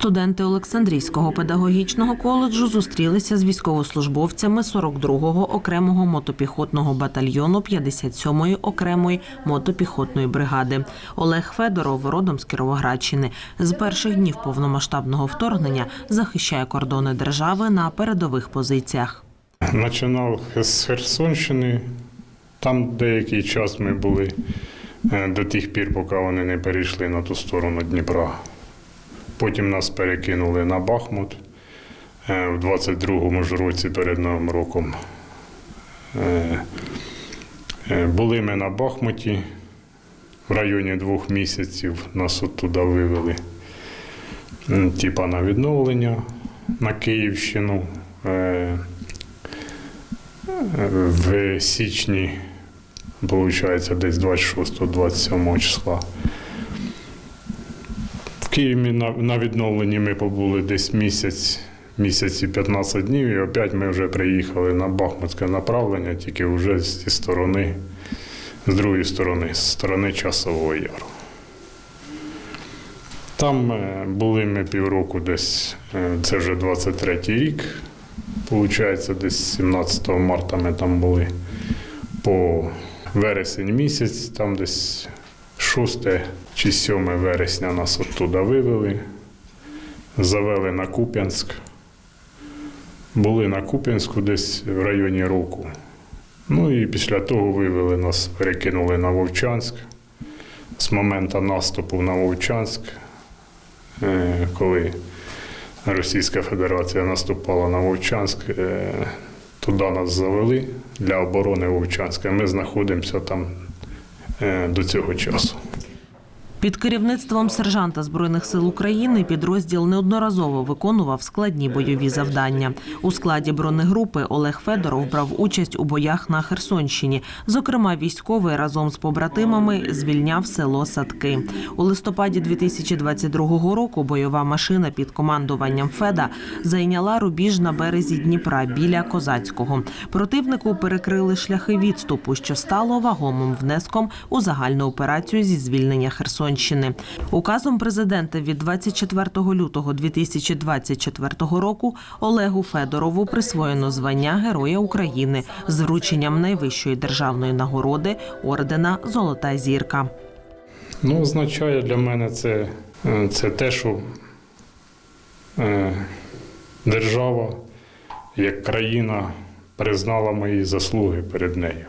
Студенти Олександрійського педагогічного коледжу зустрілися з військовослужбовцями 42-го окремого мотопіхотного батальйону 57-ї окремої мотопіхотної бригади. Олег Федоров родом з Кіровоградщини. З перших днів повномасштабного вторгнення захищає кордони держави на передових позиціях. Починав з Херсонщини. Там деякий час ми були е, до тих пір, поки вони не перейшли на ту сторону Дніпра. Потім нас перекинули на Бахмут е, в 22-му ж році перед Новим роком. Е, е, Були ми на Бахмуті в районі двох місяців, нас от туди вивели. Типа на відновлення на Київщину. В січні, виходить, десь 26-27 числа. Києві на, на відновленні ми побули десь місяць, місяць і 15 днів, і опять ми вже приїхали на Бахмутське направлення, тільки вже зі сторони, з другої сторони, з сторони Часового Яру. Там е, були ми півроку десь, е, це вже 23-й рік. Получається, десь 17 марта ми там були по вересень місяць, там десь 6 чи 7 вересня нас оттуда вивели, завели на Куп'янськ. Були на Куп'янську десь в районі року. Ну і після того вивели нас, перекинули на Вовчанськ. З моменту наступу на Вовчанськ, е, коли Російська Федерація наступала на Вовчанськ. е, Туди нас завели для оборони Вовчанська. Ми знаходимося там до цього часу. Під керівництвом сержанта збройних сил України підрозділ неодноразово виконував складні бойові завдання. У складі бронегрупи Олег Федоров брав участь у боях на Херсонщині. Зокрема, військовий разом з побратимами звільняв село Садки. У листопаді 2022 року бойова машина під командуванням Феда зайняла рубіж на березі Дніпра біля Козацького. Противнику перекрили шляхи відступу, що стало вагомим внеском у загальну операцію зі звільнення Херсонщини. Указом президента від 24 лютого 2024 року Олегу Федорову присвоєно звання Героя України з врученням найвищої державної нагороди ордена Золота зірка. Ну, означає для мене це, е, це те, що е, держава як країна признала мої заслуги перед нею.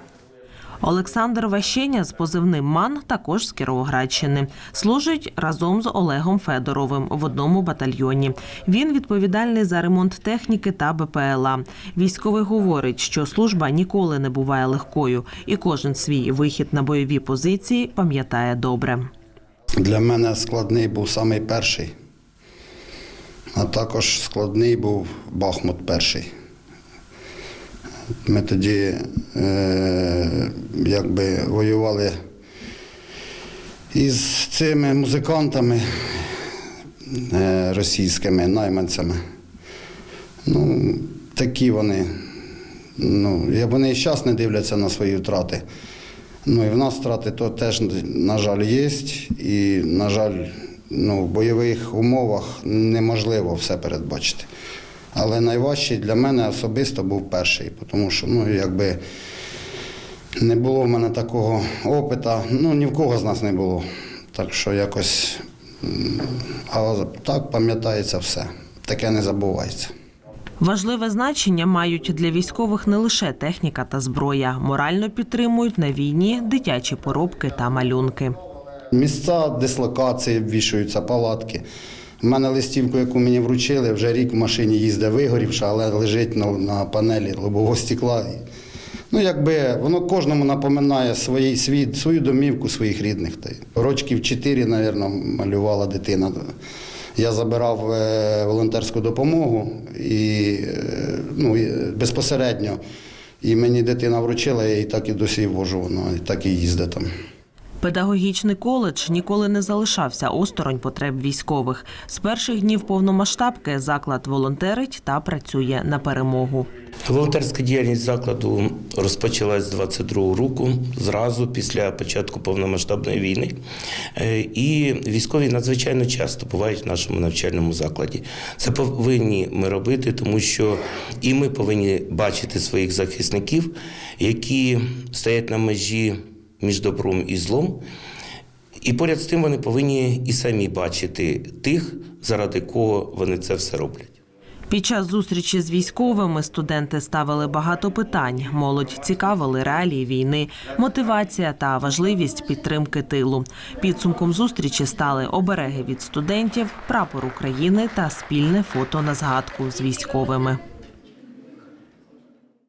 Олександр Ващеня з позивним Ман також з Кіровоградщини. Служить разом з Олегом Федоровим в одному батальйоні. Він відповідальний за ремонт техніки та БПЛА. Військовий говорить, що служба ніколи не буває легкою, і кожен свій вихід на бойові позиції пам'ятає добре. Для мене складний був самий перший, а також складний був Бахмут перший. Ми тоді якби воювали із цими музикантами е, російськими найманцями. Ну, такі вони. Ну, вони і зараз не дивляться на свої втрати. Ну і в нас втрати то теж, на жаль, є. І, на жаль, ну, в бойових умовах неможливо все передбачити. Але найважчий для мене особисто був перший, тому що ну, якби не було в мене такого опита, ну ні в кого з нас не було. Так що якось, а так пам'ятається все. Таке не забувається. Важливе значення мають для військових не лише техніка та зброя. Морально підтримують на війні дитячі поробки та малюнки. Місця дислокації вішаються, палатки. У мене листівку, яку мені вручили, вже рік в машині їздить вигорівша, але лежить на, на панелі лобового стекла. Ну, якби воно кожному напоминає свій, свою домівку своїх рідних. Рочків 4, мабуть, малювала дитина. Я забирав е, волонтерську допомогу і, е, ну, безпосередньо. І мені дитина вручила, я її так і досі вожу, вона і так і їздить там. Педагогічний коледж ніколи не залишався осторонь потреб військових. З перших днів повномасштабки заклад волонтерить та працює на перемогу. Волонтерська діяльність закладу розпочалась з 22 року, зразу після початку повномасштабної війни. Е, І військові надзвичайно часто бувають в нашому навчальному закладі. Це повинні ми робити, тому що і ми повинні бачити своїх захисників, які стоять на межі між добром і злом. І поряд з тим вони повинні і самі бачити тих, заради кого вони це все роблять. Під час зустрічі з військовими студенти ставили багато питань. Молодь цікавили реалії війни, мотивація та важливість підтримки тилу. Підсумком зустрічі стали обереги від студентів, прапор України та спільне фото на згадку з військовими.